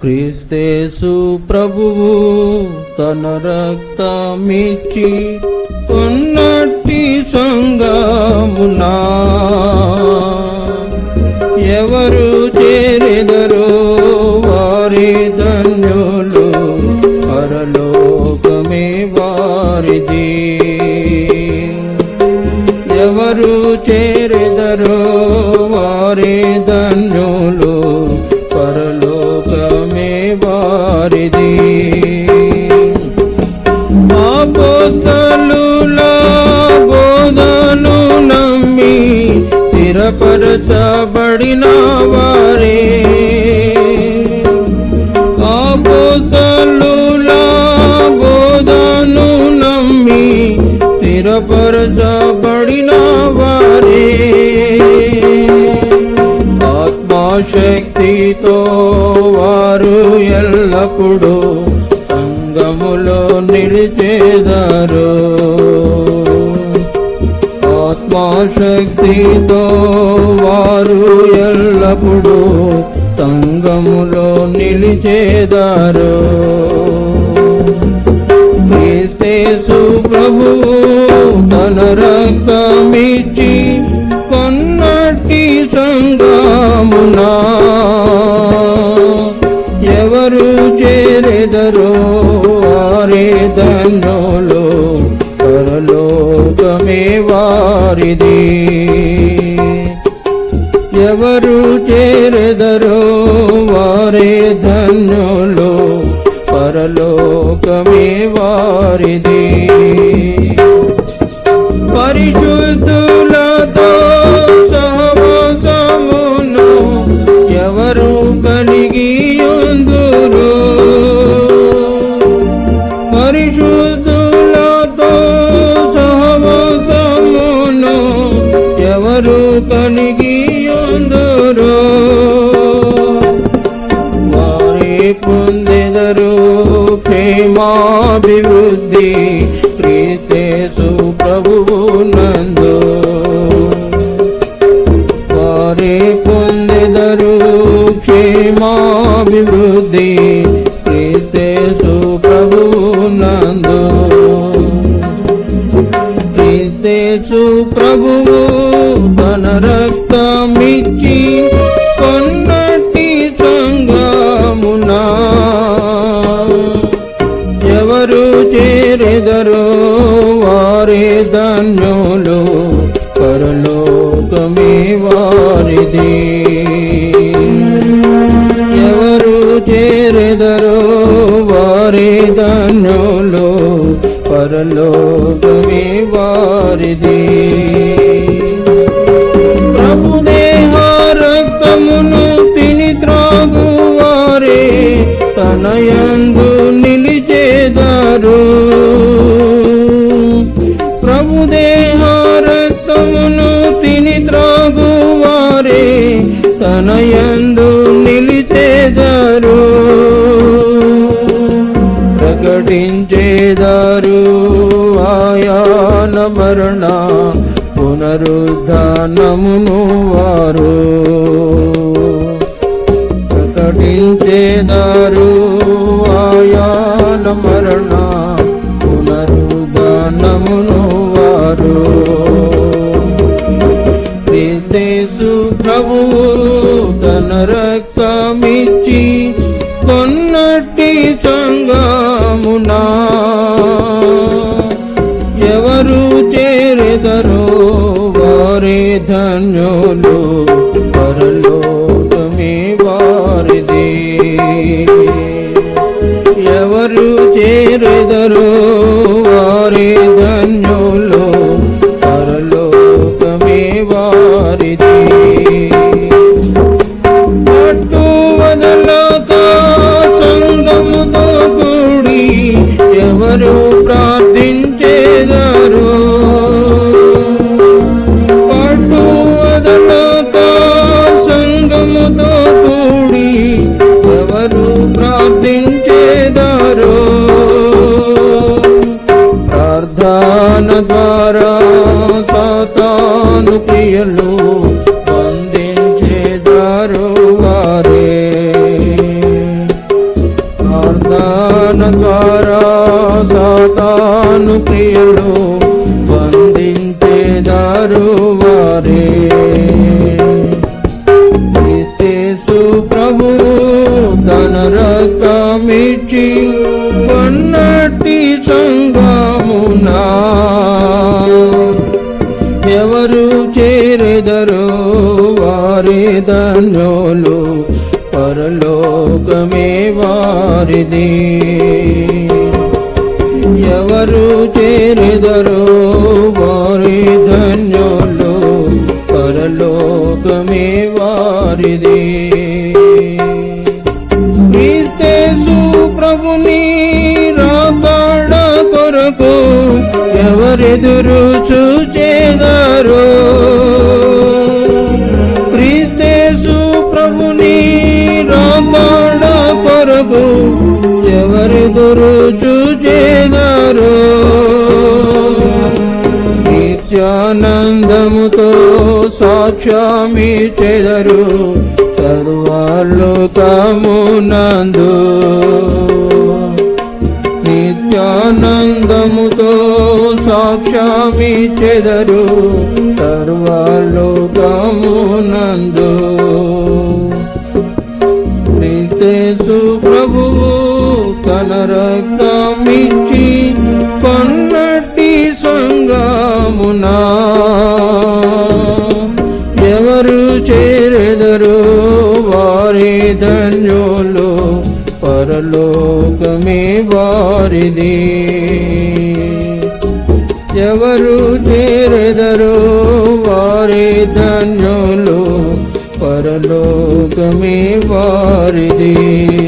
క్రీస్తేసు ప్రభువు తన రక్తమిచ్చి ఉన్నట్టి సంగమునా ఎవరు చేరెదరో వారి ధన్యులు పరలోకమే వారిది. ఎవరు చేరెదరో వారి స్థిరపరచబడిన వారే అపోస్తలుల బోధను నమ్మి స్థిరపరచబడిన వారే ఆత్మశక్తితో వారు ఎల్లప్పుడూ సంగములో నిలిచేదారు. శక్తితో వారు ఎల్లప్పుడూ సంగములో నిలిచేదారు. క్రీస్తేసు ప్రభు తన రక్తమిచ్చి కొన్నటి సంగమునా ఎవరు చేరెదరో వారే ధన్యులు. పరలోకమే వారిది. ఎవరు చేరెదరో వారే ధన్యులు పరలో పొందెదరు ప్రేమాభివృద్ధి. క్రీస్తేసు ప్రభువు నందు. వారే పొందెదరు క్షేమాభివృద్ధి క్రీస్తేసు ప్రభువు నందు. క్రీస్తేసు ప్రభువు తన రక్తమిచ్చి పరలోకమే వారిది. ప్రభుదేహ రక్తమును తిని త్రాగు వారే తనయందు నిలిచేదారు. ప్రభుదేహ రక్తమును తిని త్రాగు వారే తనయందు నిలిచేదారు. ప్రకటించేదారు. మరణ పునరుద్ధానమును వారు. ప్రకటించేదారు ఆయాల మరణ పునరుద్ధానమును వారు. క్రీస్తేసు ప్రభువు తన ధన్యులు పరలోకమే వారిది. ఎవరు చేరెదరో వారి ధన్యులు పరలోకమే వారిది. ద్వారా సాతాను క్రియలు బంధించేదారు వారే. ద్వారా సాతాను క్రియలు బంధించేదారు వారే. ప్రభు తన రక్తమిచ్చి వారిది ఎవరు చేరెదరో వారి ధన్యులు పరలోకమే వారిది. క్రీస్తేసు ప్రభుని రాకాడ కొరకు ఎవరెదురు చూచే సాక్ష్యామి చెదరు సర్వాళ్ళు సర్వాలోకమునందు నిత్యానందముతో సాక్ష్యామి చెదరు సర్వాళ్ళు సర్వాలోకమునందు నిత్యేసు ప్రభువు తన రక్తం పరలోకమే వారిది. ఎవరు చేరెదరు వారి ధన్యులు పరలోకమే వారిది.